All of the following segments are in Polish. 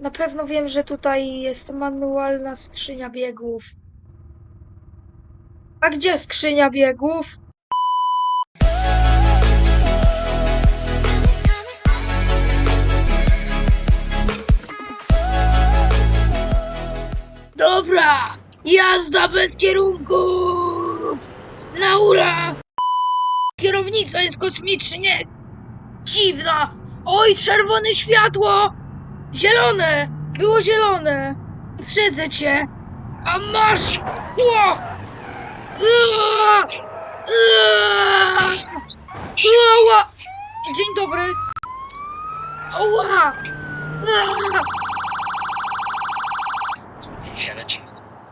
Na pewno wiem, że tutaj jest manualna skrzynia biegów. A gdzie skrzynia biegów? Dobra, jazda bez kierunków! Naura! Kierownica jest kosmicznie dziwna! Oj, czerwone światło! Zielone! Było zielone! Przedzę cię! A masz! Ua! Ua! Ua! Dzień dobry! Ała!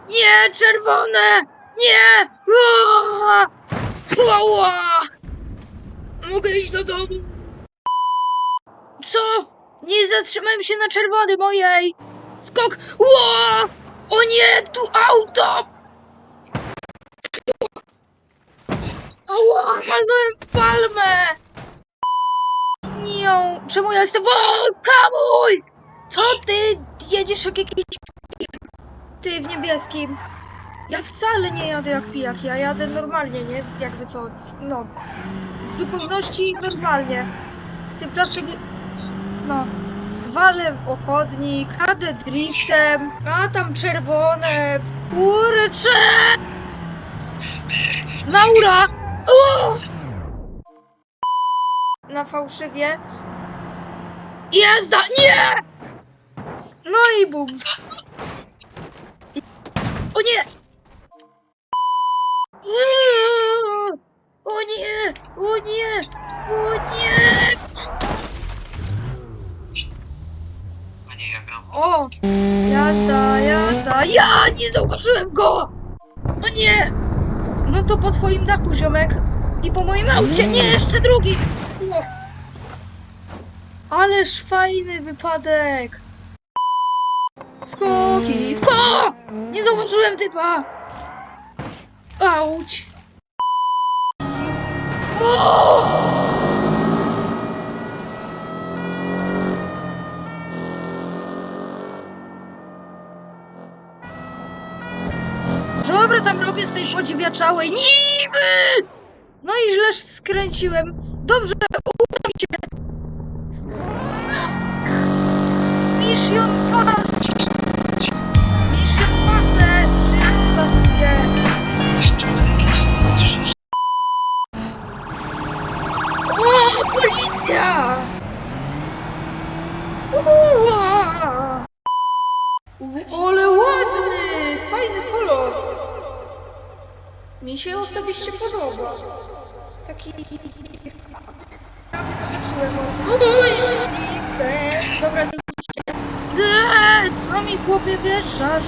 Nie, czerwone! Nie! Ua! Mogę iść do domu? Co? Nie zatrzymałem się na czerwony mojej! Skok! Ła! O nie, tu auto! Ała, walnąłem w palmę! Nie, czemu ja jestem... O, hamuj! Co ty jedziesz jak jakiś... Ty w niebieskim? Ja wcale nie jadę jak pijak, ja jadę normalnie, nie? Jakby co, no... W zupełności normalnie. Tymczasem... No... Walę w ochotnik, jadę driftem, a tam czerwone... Kurcze! Laura! O! Na fałszywie. Jazda! Nie! No i bum. O nie! Eee! O nie! O nie! O nie! Panie Jaga. O! Jazda, Ja nie zauważyłem go! O nie! No to po twoim dachu, ziomek. I po moim aucie. Nie, jeszcze drugi! Fu. Ależ fajny wypadek! Skoki! Sko! Nie zauważyłem typa! Auć! Dobra, tam robię z tej podziwiaczałej niby! No i źle skręciłem. Dobrze, udam się. Mission Pass! Mission Passet! Czy jak to jest? O, policja! Mi się osobiście podoba. Taki... Prawie zahaczyłem o driftem. Dobra, nie. Eee, co mi chłopie wieszasz?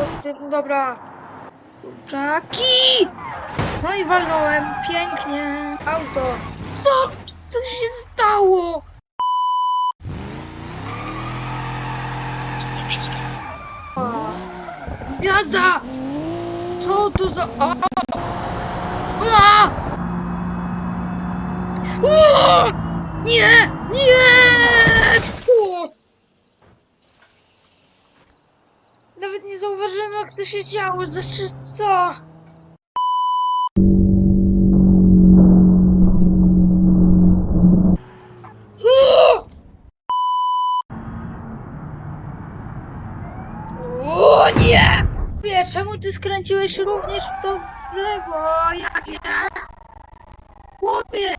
O, ty, dobra. Kurczaki! No i walnąłem. Pięknie. Auto. Co to się stało? Co. Jazda! Co to za... A! O! Nie! Nie! Fu! Nawet nie zauważyłem, jak to się działo. Znaczy, co? O! O nie! Wie, czemu ty skręciłeś również w to w lewo? Ja. Chłopie!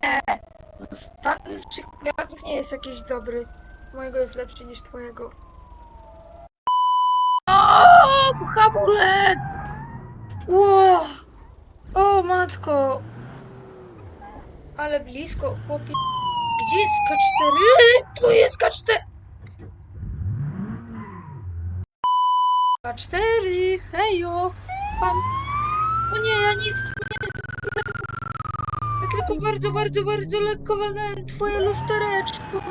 Ostatni trzy gwiazdów nie jest jakiś dobry. Mojego jest lepszy niż twojego. O, hamulec! Ło! O, matko! Ale blisko, chłopie. Gdzie jest K4? Tu jest K4! K4, hejo! Pam. O nie, ja nic nie tylko bardzo, bardzo, bardzo lekko walnąłem twoje lustereczko.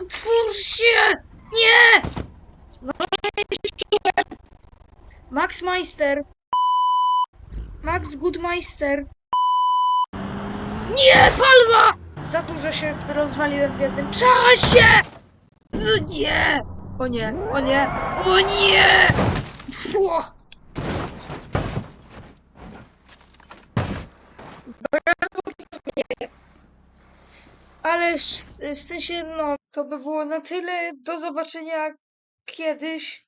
Otwórz się! Nie! Max Meister. Max Goodmeister. Nie, palma! Za dużo się rozwaliłem w jednym czasie! Nie! O nie, o nie, o nie! Ale w sensie, no, to by było na tyle. Do zobaczenia kiedyś.